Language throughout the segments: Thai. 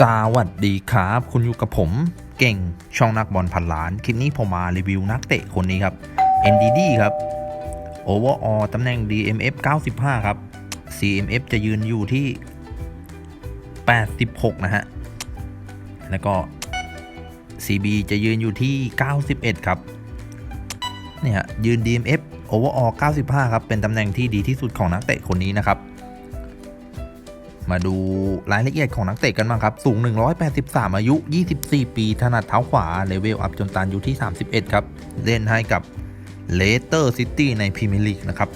สวัสดีครับ คุณอยู่กับผมเก่งช่องนักบอลพันล้าน คลิปนี้ผมมารีวิวนักเตะคนนี้ครับ NDD ครับ Overall ตำแหน่ง DMF 95 ครับ CMF จะยืนอยู่ที่ 86 นะฮะ แล้วก็ CB จะยืนอยู่ที่ 91 ครับ เนี่ยฮะยืน DMF Overall 95 ครับ เป็นตำแหน่งที่ดีที่สุดของนักเตะคนนี้นะครับ มาดูรายละเอียดของนักเตะกันบ้างครับ สูง 183 อายุ 24 ปี ถนัดเท้าขวา เลเวลอัพจนตันอยู่ที่ 31 ครับ เล่นให้กับเลสเตอร์ซิตี้ในพรีเมียร์ลีกนะครับ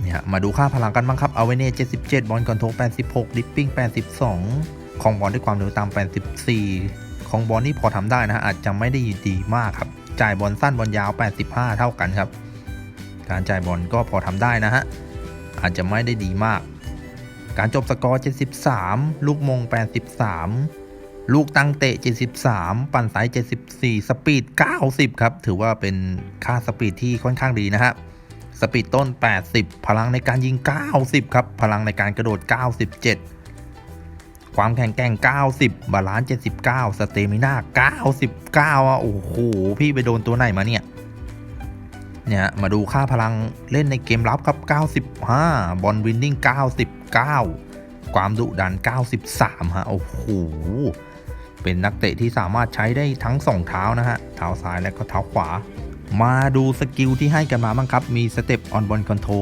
เนี่ยมาดูค่าพลังกันบ้างครับ เอาไว้เน่77 บอลคอนโทรล86 ดิปปิ้ง 82 ของบอลด้วยความเร็วตาม 84 ของบอลนี่พอทำได้นะฮะอาจจะไม่ได้ดีมากครับ จ่ายบอลสั้นบอลยาว 85 เท่ากันครับ การจ่ายบอลก็พอทำได้นะฮะ อาจจะไม่ได้ดีมาก การจบสกอร์ 73 ลูกมง 83 ลูกตั้งเตะ 73 ปั่นสาย 74 สปีด 90 ครับ ถือว่าเป็นค่าสปีดที่ค่อนข้างดีนะฮะสปีดต้น 80 พลังในการยิง 90 ครับ พลังในการกระโดด 97 ความแข็งแกร่ง 90 บาลานซ์ 79 สเตมิน่า 99อะโอ้โห พี่ไปโดนตัวไหนมาเนี่ย เนี่ยมาดูค่าพลังเล่นในเกมรับครับ 95 บอลวินนิ่ง 99 ความดุดัน 93 ฮะ โอ้โห เป็นนักเตะที่สามารถใช้ได้ทั้ง 2 เท้านะฮะ เท้าซ้ายและก็เท้าขวา มาดูสกิลที่ให้กันมาบ้างครับ มีสเต็ปออนบอลคอนโทร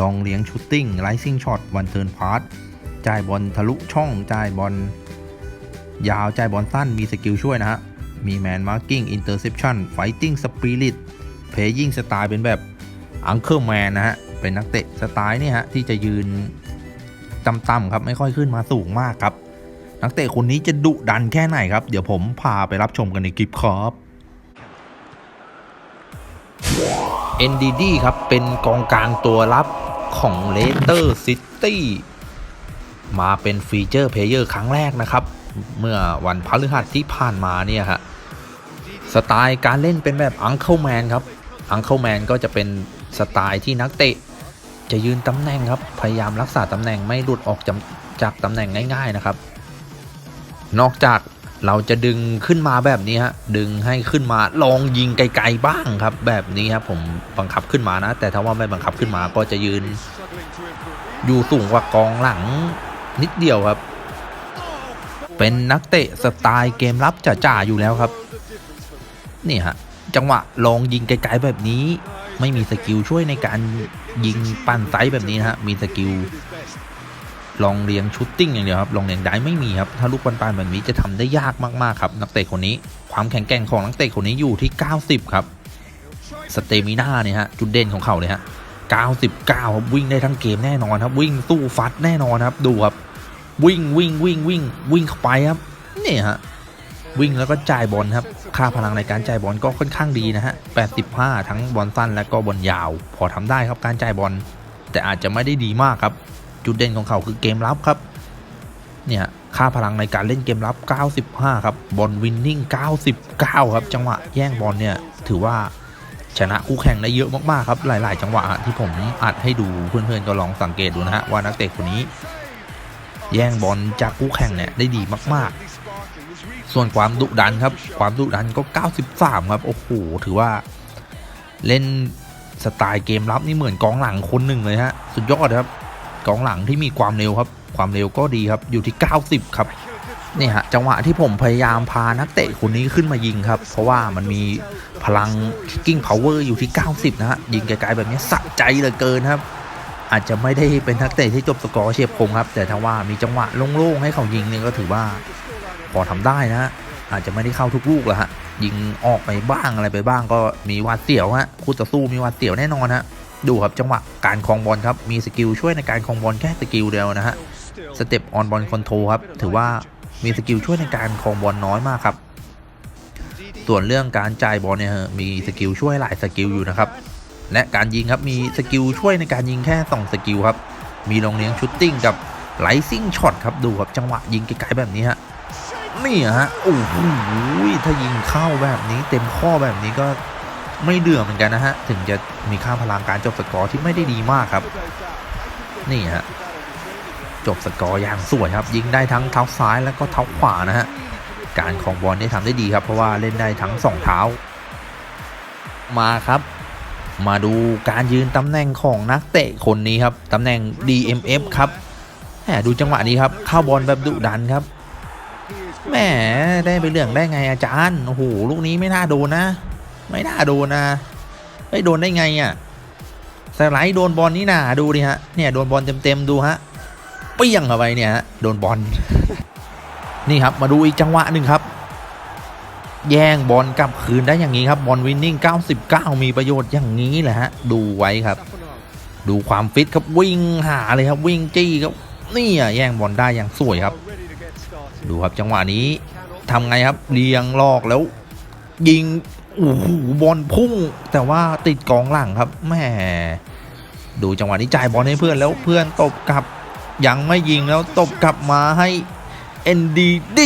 ลองเลี้ยงชูตติ้งไลซิ่งช็อตวันเทิร์นพาร์ตจ่ายบอลทะลุช่องจ่ายบอลยาวจ่ายบอลสั้นมีสกิลช่วยนะฮะมีแมนมาร์กิ้งอินเตอร์เซปชั่นไฟติ้งสปิริต เพลยิงสไตล์เป็นแบบอังเคิลแมนนะฮะ เป็นนักเตะสไตล์นี่ฮะ ที่จะยืนต่ำๆครับ ไม่ค่อยขึ้นมาสูงมากครับ นักเตะคนนี้จะดุดันแค่ไหนครับ เดี๋ยวผมพาไปรับชมกันในคลิปครับ NDD ครับ เป็นกองกลางตัวรับของเลสเตอร์ซิตี้มาเป็นฟีเจอร์เพลเยอร์ครั้งแรกนะครับ เมื่อวันพฤหัสที่ผ่านมาเนี่ยฮะสไตล์การเล่นเป็นแบบอังเคิลแมนครับ อังเคิลแมนก็จะเป็นสไตล์ที่นักเตะ จะยืนตำแหน่งครับ พยายามรักษาตำแหน่งไม่หลุดออกจากจากตำแหน่งง่ายๆนะครับ นอกจากเราจะดึงขึ้นมาแบบนี้ฮะดึงให้ขึ้นมาลองยิงไกลๆบ้างครับ แบบนี้ครับผมบังคับขึ้นมานะ แต่ถ้าว่าไม่บังคับขึ้นมาก็จะยืน อยู่สูงกว่ากองหลังนิดเดียวครับ เป็นนักเตะสไตล์เกมรับจ๋าๆอยู่แล้วครับ นี่ฮะ จังหวะลองยิงไกลๆแบบนี้ ไม่มีสกิลช่วยในการยิงปั่นไซส์แบบนี้นะฮะมีสกิลลองเรียงชุตติ้งอย่างเดียวครับลองเรียงได้ไม่มีครับถ้าลูกปันๆแบบนี้จะทำได้ยากมากๆครับนักเตะคนนี้ ความแข็งแกร่งของนักเตะคนนี้อยู่ที่ 90 ครับสเตมิน่าเนี่ยฮะจุดเด่นของเขาเลยฮะ99ครับวิ่งได้ทั้งเกมแน่นอนครับ วิ่งสู้ฟัดแน่นอนครับดูครับ วิ่งวิ่งวิ่งวิ่งวิ่งเข้าไปครับเนี่ยฮะ วิ่งแล้วก็จ่ายบอลครับ ค่าพลังในการจ่ายบอลก็ค่อนข้างดีนะฮะ 85 ทั้งบอลสั้นและก็บอลยาว พอทำได้ครับการจ่ายบอล แต่อาจจะไม่ได้ดีมากครับ จุดเด่นของเขาคือเกมรับครับ เนี่ยค่าพลังในการเล่นเกมรับ 95 ครับ บอลวินนิ่ง 99 ครับ จังหวะแย่งบอลเนี่ย ถือว่าชนะคู่แข่งได้เยอะมากๆครับ หลาย ๆ จังหวะที่ผมอัดให้ดูเพื่อนๆก็ลองสังเกตดูนะฮะว่านักเตะคนนี้ แย่งบอลจากคู่แข่งเนี่ยได้ดีมาก ๆ ส่วนความดุดันครับ ความดุดันก็ 93 ครับ โอ้โห ถือว่าเล่นสไตล์เกมรับนี่เหมือนกองหลังคนหนึ่งเลยฮะ สุดยอดครับ กองหลังที่มีความเร็วครับ ความเร็วก็ดีครับ อยู่ที่ 90 ครับนี่ฮะจังหวะที่ผมพยายามพานักเตะคนนี้ขึ้นมายิงครับ เพราะว่ามันมีพลัง kicking power อยู่ที่ 90 นะฮะ ยิงไกลๆแบบนี้สะใจเหลือเกินครับ อาจจะไม่ได้เป็นนักเตะที่จบสกอร์เฉียบคมครับ แต่ถ้าว่ามีจังหวะโล่งๆให้เขายิงเนี่ยก็ถือว่า พอทำได้นะฮะอาจจะไม่ได้เข้าทุกลูกแล้วฮะยิงออกไปบ้างอะไรไปบ้างก็มีวาดเสียวฮะคู่ต่อสู้มีวาดเสียวแน่นอนฮะดูครับจังหวะการคลองบอลครับมีสกิลช่วยในการคลองบอลแค่สกิลเดียวนะฮะสเต็ปออนบอลคอนโทรครับถือว่ามีสกิลช่วยในการคลองบอลน้อยมากครับส่วนเรื่องการจ่ายบอลเนี่ยมีสกิลช่วยหลายสกิลอยู่นะครับและการยิงครับมีสกิลช่วยในการยิงแค่2สกิลครับมีลงเลี้ยงชุตติ้งกับไลซิ่งช็อตครับดูครับจังหวะยิงไกลๆแบบนี้ฮะ นี่ฮะโอ้โหถ้ายิงเข้าแบบนี้เต็มข้อแบบนี้ก็ไม่เดือดเหมือนกันนะฮะ ถึงจะมีค่าพลังการจบสกอร์ที่ไม่ได้ดีมากครับ นี่ฮะจบสกอร์อย่างสวยครับ ยิงได้ทั้งเท้าซ้ายแล้วก็เท้าขวานะฮะการของบอลได้ทำได้ดีครับ เพราะว่าเล่นได้ทั้งสองเท้า มาครับ มาดูการยืนตำแหน่งของนักเตะคนนี้ครับตำแหน่ง DMF ครับแหมดูจังหวะนี้ครับเข้าบอลแบบดุดันครับ แหมได้ไปเรื่องได้ไงอาจารย์โอ้โหลูกนี้ไม่น่าโดนนะ ไม่น่าโดนนะไม่โดนได้ไงอะสไลด์โดนบอลนี่นาดูดิฮะเนี่ยโดนบอลเต็มๆดูฮะเปี้ยงเข้าไปเนี่ยฮะโดนบอลนี่ครับมาดูอีกจังหวะหนึ่งครับ แย่งบอลกลับคืนได้อย่างนี้ครับบอลวินนิ่ง 99 มีประโยชน์อย่างนี้แหละฮะดูไว้ครับ ดูความฟิตครับวิ่งหาเลยครับวิ่งจี้ครับนี่อะแย่งบอลได้อย่างสวยครับ ดูครับจังหวะนี้ทำไงครับเลียงลอกแล้ว ยิงโอ้โหบอลพุ่ง แต่ว่าติดกองหลังครับแม่ดูจังหวะนี้จ่ายบอลให้เพื่อนแล้วเพื่อนตบกลับยังไม่ยิงแล้วตบกลับมาให้ NDD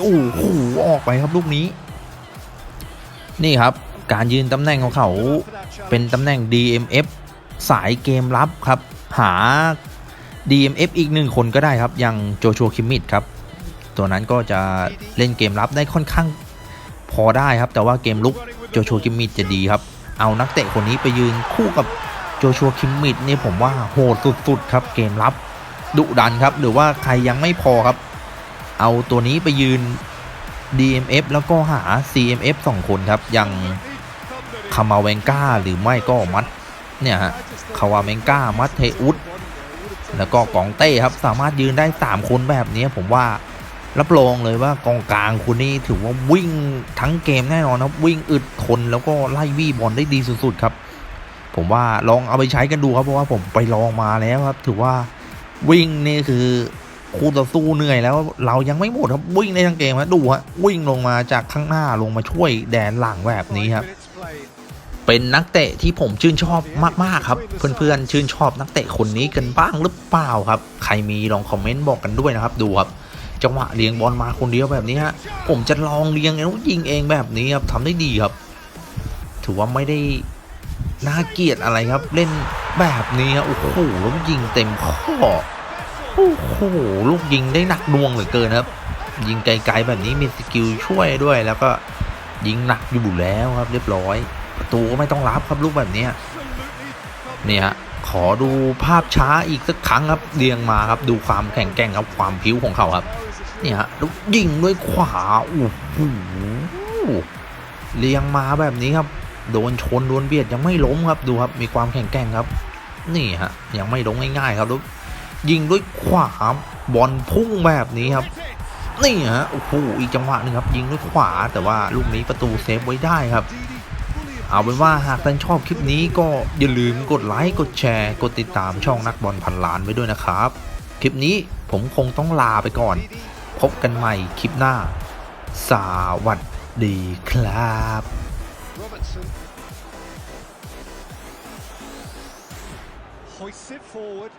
โอ้โหออกไปครับลูกนี้ นี่ครับการยืนตำแหน่งของเขาเป็นตำแหน่ง DMF สายเกมรับครับ หา DMF อีกหนึ่งคนก็ได้ครับอย่างโจชัวคิมมิดครับ ตัวนั้นก็จะเล่นเกมรับได้ค่อนข้างพอได้ครับ แต่ว่าเกมลุกโจชัวคิมมิดจะดีครับ เอานักเตะคนนี้ไปยืนคู่กับโจชัวคิมมิดนี่ผมว่าโหดสุดๆครับเกมรับดุดันครับ หรือว่าใครยังไม่พอครับ เอาตัวนี้ไปยืน DMF แล้วก็หา CMF 2 คนครับ อย่างคามาเวงกาหรือไม่ก็มัดเนี่ยฮะคาวาเมงกามัดเทอุสแล้วก็กองเต้ครับ สามารถยืนได้ 3 คนแบบนี้ผมว่า รับรองเลยว่ากองกลางคุณนี่ถือว่าวิ่งทั้งเกมแน่นอนครับ วิ่งอึดทนแล้วก็ไล่วี่บอลได้ดีสุดๆครับ ผมว่าลองเอาไปใช้กันดูครับเพราะว่าผมไปลองมาแล้วครับ ถือว่าวิ่งนี่คือคู่ต่อสู้เหนื่อยแล้วเรายังไม่หมดครับวิ่งในทั้งเกมครับดูฮะวิ่งลงมาจากข้างหน้าลงมาช่วยแดนหลังแบบนี้ครับเป็นนักเตะที่ผมชื่นชอบมาก ๆ ครับ เพื่อน ๆ ชื่นชอบนักเตะคนนี้กันบ้างหรือเปล่าครับ ใครมีลองคอมเมนต์บอกกันด้วยนะครับดูครับ จังหวะเลี้ยงบอลมาคนเดียวแบบนี้ฮะผมจะลองเลี้ยงแล้วยิงเองแบบนี้ครับทำได้ดีครับ ถือว่าไม่ได้น่าเกลียดอะไรครับ เล่นแบบนี้ครับโอ้โหแล้วยิงเต็มข้อโอ้โหลูกยิงได้หนักดวงเหลือเกินครับ ยิงไกลๆแบบนี้มีสกิลช่วยด้วย แล้วก็ยิงหนักอยู่แล้วครับ เรียบร้อย ประตูก็ไม่ต้องรับครับลูกแบบนี้เนี่ยฮะขอดูภาพช้าอีกสักครั้งครับเรียงมาครับดูความแข็งแกร่งครับความผิวของเขาครับ เนี่ยฮะแล้วยิงด้วยขวาโอ้โหเรียงมาแบบนี้ครับ โดนชนโดนเบียดยังไม่ล้มครับดูครับ มีความแข็งแกร่งครับ นี่ฮะยังไม่ล้มง่ายๆครับแล้วยิงด้วยขวาบอลพุ่งแบบนี้ครับนี่ฮะโอ้โหอีกจังหวะหนึ่งครับ ยิงด้วยขวาแต่ว่าลูกนี้ประตูเซฟไว้ได้ครับ เอาเป็นว่าหากท่านชอบคลิปนี้ก็อย่าลืมกดไลค์กดแชร์กดติดตามช่องนักบอลพันล้านไว้ด้วยนะครับ คลิปนี้ผมคงต้องลาไปก่อน พบกันใหม่คลิปหน้า สวัสดีครับ hoists it forward.